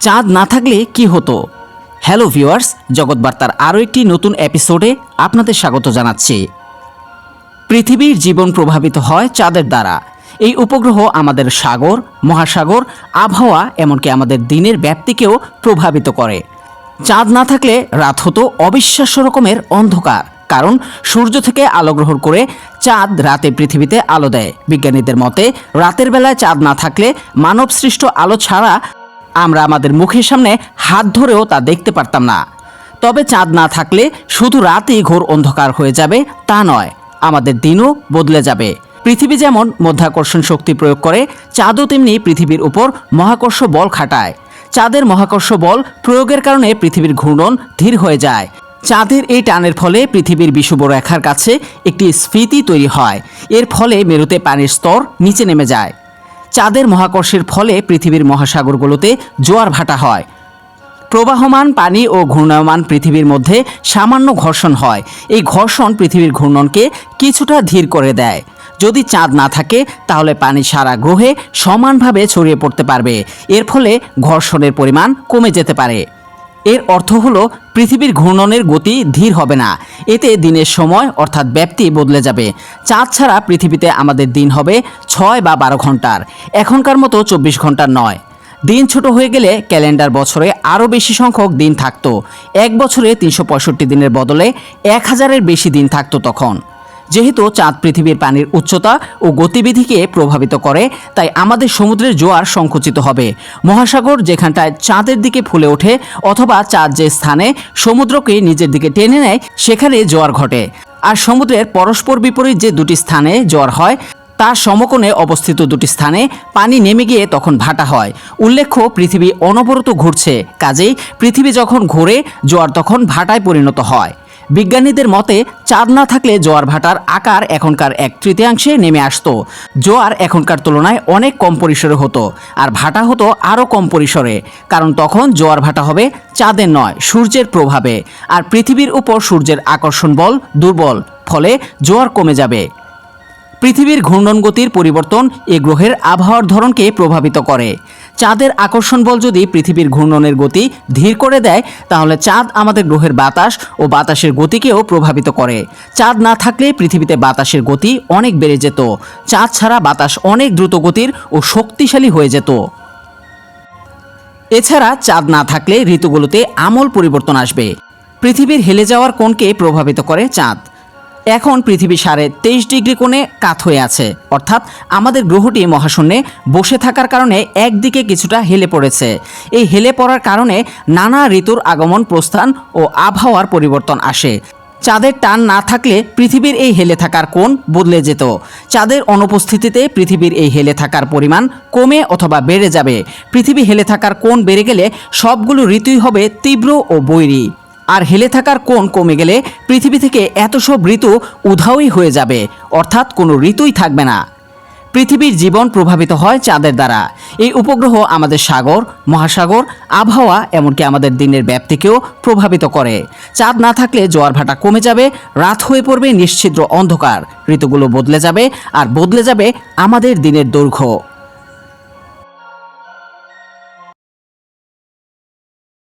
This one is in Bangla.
চাঁদ না থাকলে কি হতো? হ্যালো ভিউয়ার্স জগৎবার্তার আরও একটি নতুন এপিসোডে আপনাদের স্বাগত জানাচ্ছি। পৃথিবীর জীবন প্রভাবিত হয় চাঁদের দ্বারা। এই উপগ্রহ আমাদের সাগর, মহাসাগর, আবহাওয়া, এমনকি আমাদের দিনের ব্যাপ্তিকেও প্রভাবিত করে। চাঁদ না থাকলে রাত হতো অবিশ্বাস্য রকমের অন্ধকার, কারণ সূর্য থেকে আলো গ্রহণ করে চাঁদ রাতে পৃথিবীতে আলো দেয়। বিজ্ঞানীদের মতে, রাতের বেলায় চাঁদ না থাকলে মানবসৃষ্ট আলো ছাড়া আমরা আমাদের মুখের সামনে হাত ধরেও তা দেখতে পারতাম না। তবে চাঁদ না থাকলে শুধু রাতেই ঘোর অন্ধকার হয়ে যাবে, তা নয়, আমাদের দিনও বদলে যাবে। পৃথিবী যেমন মধ্যাকর্ষণ শক্তি প্রয়োগ করে, চাঁদও তেমনি পৃথিবীর উপর মহাকর্ষ বল খাটায়। চাঁদের মহাকর্ষ বল প্রয়োগের কারণে পৃথিবীর ঘূর্ণন ধীর হয়ে যায়। চাঁদের এই টানের ফলে পৃথিবীর বিষুব রেখার কাছে একটি স্ফীতি তৈরি হয়। এর ফলে মেরুতে পানির স্তর নিচে নেমে যায়। চাঁদের মহাকর্ষের ফলে পৃথিবীর মহাসাগরগুলোতে জোয়ার ভাটা হয়। প্রবাহমান পানি ও ঘূর্ণায়মান পৃথিবীর মধ্যে সামান্য ঘর্ষণ হয়। এই ঘর্ষণ পৃথিবীর ঘূর্ণনকে কিছুটা ধীর করে দেয়। যদি চাঁদ না থাকে, তাহলে পানি সারা গ্রহে সমানভাবে ছড়িয়ে পড়তে পারবে। এর ফলে ঘর্ষণের পরিমাণ কমে যেতে পারে। এর অর্থ হলো পৃথিবীর ঘূর্ণনের গতি ধীর হবে না। এতে দিনের সময় অর্থাৎ ব্যাপ্তি বদলে যাবে। চাঁদ ছাড়া পৃথিবীতে আমাদের দিন হবে ছয় বা বারো ঘণ্টার। এখনকার মতো চব্বিশ ঘণ্টার নয়। দিন ছোট হয়ে গেলে ক্যালেন্ডার বছরে আরও বেশি সংখ্যক দিন থাকতো। এক বছরে তিনশো পঁয়ষট্টি দিনের বদলে এক হাজারের বেশি দিন থাকতো তখন। যেহেতু চাঁদ পৃথিবীর পানির উচ্চতা ও গতিবিধিকে প্রভাবিত করে, তাই আমাদের সমুদ্রের জোয়ার সংকুচিত হবে। মহাসাগর যেখানটায় চাঁদের দিকে ফুলে ওঠে অথবা চাঁদ যে স্থানে সমুদ্রকে নিজের দিকে টেনে নেয়, সেখানে জোয়ার ঘটে। আর সমুদ্রের পরস্পর বিপরীত যে দুটি স্থানে জোয়ার হয়, তার সমকোণে অবস্থিত দুটি স্থানে পানি নেমে গিয়ে তখন ভাটা হয়। উল্লেখ্য, পৃথিবী অনবরত ঘুরছে, কাজেই পৃথিবী যখন ঘোরে, জোয়ার তখন ভাটায় পরিণত হয়। বিজ্ঞানীদের মতে, চাঁদ না থাকলে জোয়ার ভাটার আকার এখনকার এক তৃতীয়াংশে নেমে আসতো। জোয়ার এখনকার তুলনায় অনেক কম পরিসরে হতো আর ভাটা হতো আরও কম পরিসরে। কারণ তখন জোয়ার ভাটা হবে চাঁদের নয়, সূর্যের প্রভাবে। আর পৃথিবীর উপর সূর্যের আকর্ষণ বল দুর্বল, ফলে জোয়ার কমে যাবে। পৃথিবীর ঘূর্ণন গতির পরিবর্তন এ গ্রহের আবহাওয়ার ধরনকে প্রভাবিত করে। চাঁদের আকর্ষণ বল যদি পৃথিবীর ঘূর্ণনের গতি ধীর করে দেয়, তাহলে চাঁদ আমাদের গ্রহের বাতাস ও বাতাসের গতিকেও প্রভাবিত করে। চাঁদ না থাকলে পৃথিবীতে বাতাসের গতি অনেক বেড়ে যেত। চাঁদ ছাড়া বাতাস অনেক দ্রুত গতির ও শক্তিশালী হয়ে যেত। এছাড়া চাঁদ না থাকলে ঋতুগুলোতে আমল পরিবর্তন আসবে। পৃথিবীর হেলে যাওয়ার কোণকে প্রভাবিত করে চাঁদ। এখন পৃথিবী সাড়ে তেইশ ডিগ্রি কোণে কাত হয়ে আছে। অর্থাৎ আমাদের গ্রহটি মহাশূন্যে বসে থাকার কারণে একদিকে কিছুটা হেলে পড়েছে। এই হেলে পড়ার কারণে নানা ঋতুর আগমন, প্রস্থান ও আবহাওয়ার পরিবর্তন আসে। চাঁদের টান না থাকলে পৃথিবীর এই হেলে থাকার কোণ বদলে যেত। চাঁদের অনুপস্থিতিতে পৃথিবীর এই হেলে থাকার পরিমাণ কমে অথবা বেড়ে যাবে। পৃথিবী হেলে থাকার কোণ বেড়ে গেলে সবগুলো ঋতুই হবে তীব্র ও বৈরী। আর হেলে থাকার কোণ কমে গেলে পৃথিবী থেকে এত সব ঋতু উধাওই হয়ে যাবে, অর্থাৎ কোনো ঋতুই থাকবে না। পৃথিবীর জীবন প্রভাবিত হয় চাঁদের দ্বারা। এই উপগ্রহ আমাদের সাগর, মহাসাগর, আবহাওয়া, এমনকি আমাদের দিনের ব্যাপ্তিকেও প্রভাবিত করে। চাঁদ না থাকলে জোয়ার ভাটা কমে যাবে, রাত হয়ে পড়বে নিশ্চিদ্র অন্ধকার। ঋতুগুলো বদলে যাবে, আর বদলে যাবে আমাদের দিনের দৈর্ঘ্য।